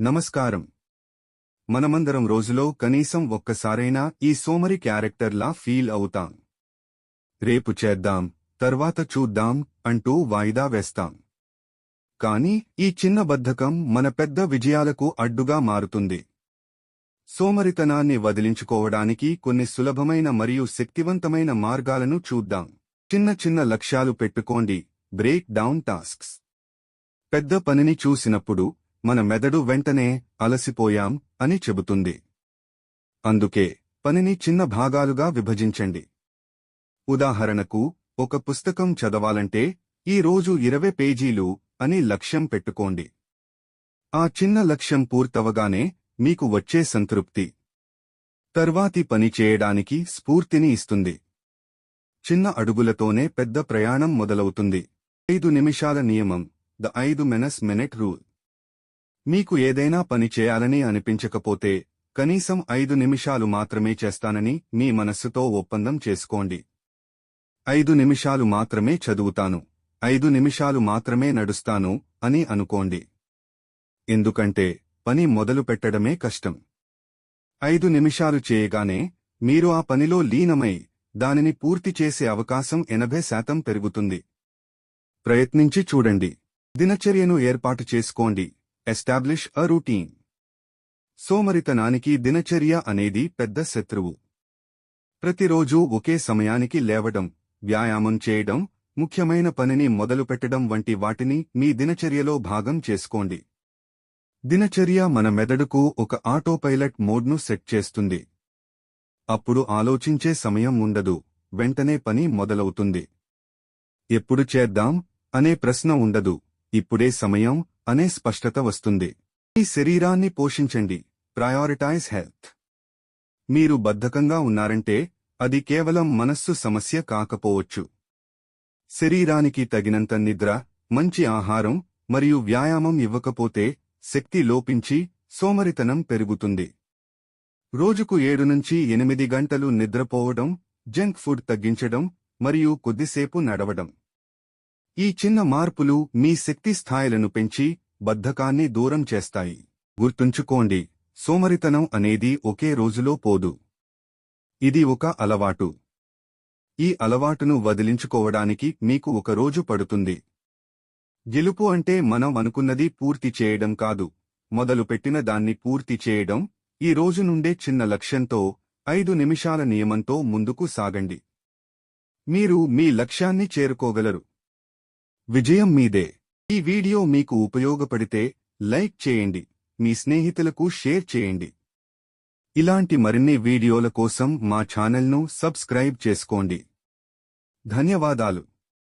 నమస్కారం. మనమందరం రోజులో కనీసం ఒక్కసారైనా ఈ సోమరి క్యారెక్టర్లా ఫీల్ అవుతాం. రేపు చేద్దాం తర్వాత చూద్దాం అంటూ వాయిదా వేస్తాం. కాని ఈ చిన్న బద్ధకం మన పెద్ద విజయాలకు అడ్డుగా మారుతుంది. సోమరితనాన్ని వదిలించుకోవడానికి కొన్ని సులభమైన మరియు శక్తివంతమైన మార్గాలను చూద్దాం. చిన్న చిన్న లక్ష్యాలు పెట్టుకోండి. Break down tasks. పెద్ద పనిని చూసినప్పుడు మన మెదడు వెంటనే అలసిపోయాం అని చెబుతుంది. అందుకే పనిని చిన్న భాగాలుగా విభజించండి. ఉదాహరణకు ఒక పుస్తకం చదవాలంటే ఈ రోజు ఇరవై పేజీలు అని లక్ష్యం పెట్టుకోండి. ఆ చిన్న లక్ష్యం పూర్తవగానే మీకు వచ్చే సంతృప్తి. తర్వాతి పని చేయడానికి స్ఫూర్తిని ఇస్తుంది. చిన్న అడుగులతోనే పెద్ద ప్రయాణం మొదలవుతుంది. ఐదు నిమిషాల నియమం ద ఐదు మెనస్ మినిట్ రూల్. మీకు ఏదైనా పని చేయాలని అనిపించకపోతే కనీసం ఐదు నిమిషాలు మాత్రమే చేస్తానని మీ మనస్సుతో ఒప్పందం చేసుకోండి. ఐదు నిమిషాలు మాత్రమే చదువుతాను. ఐదు నిమిషాలు మాత్రమే నడుస్తాను అని అనుకోండి. ఎందుకంటే పని మొదలు పెట్టడమే కష్టం. ఐదు నిమిషాలు చేయగానే మీరు ఆ పనిలో లీనమై దానిని పూర్తి చేసే అవకాశం ఎనభై శాతం పెరుగుతుంది. ప్రయత్నించి చూడండి. దినచర్యను ఏర్పాటు చేసుకోండి. ఎస్టాబ్లిష్ అ రూటీన్. సోమరితనానికి దినచర్య అనేది పెద్ద శత్రువు. ప్రతిరోజూ ఒకే సమయానికి లేవడం వ్యాయామం చేయడం ముఖ్యమైన పనిని మొదలుపెట్టడం వంటి వాటిని మీ దినచర్యలో భాగం చేసుకోండి. దినచర్య మన మెదడుకు ఒక ఆటోపైలట్ మోడ్ను సెట్ చేస్తుంది. అప్పుడు ఆలోచించే సమయం ఉండదు వెంటనే పని మొదలవుతుంది. ఎప్పుడు చేద్దాం అనే ప్రశ్న ఉండదు ఇప్పుడే సమయం అనే స్పష్టత వస్తుంది. మీ శరీరాన్ని పోషించండి. ప్రయారిటైజ్ హెల్త్ మీరు బద్ధకంగా ఉన్నారంటే అది కేవలం మనస్సు సమస్య కాకపోవచ్చు. శరీరానికి తగినంత నిద్ర మంచి ఆహారం మరియు వ్యాయామం ఇవ్వకపోతే శక్తి లోపించి సోమరితనం పెరుగుతుంది. రోజుకు ఏడు నుంచి ఎనిమిది గంటలు నిద్రపోవడం జంక్ ఫుడ్ తగ్గించడం మరియు కొద్దిసేపు నడవడం. ఈ చిన్న మార్పులు మీ శక్తి స్థాయిలను పెంచి బద్ధకాన్ని దూరం చేస్తాయి. గుర్తుంచుకోండి సోమరితనం అనేది ఒకే రోజులో పోదు. ఇది ఒక అలవాటు. ఈ అలవాటును వదిలించుకోవడానికి మీకు ఒక రోజు పడుతుంది. గెలుపు అంటే మనం అనుకున్నది పూర్తి చేయడం కాదు. మొదలుపెట్టిన దాన్ని పూర్తి చేయడం ఈ రోజు నుండే చిన్న లక్ష్యంతో ఐదు నిమిషాల నియమంతో ముందుకు సాగండి. మీరు మీ లక్ష్యాన్ని చేరుకోగలరు. విజయం మీదే. ఈ వీడియో మీకు ఉపయోగపడితే లైక్ చేయండి. మీ స్నేహితులకు షేర్ చేయండి. ఇలాంటి మరిన్ని వీడియోల కోసం మా ఛానల్ను సబ్స్క్రైబ్ చేసుకోండి. ధన్యవాదాలు.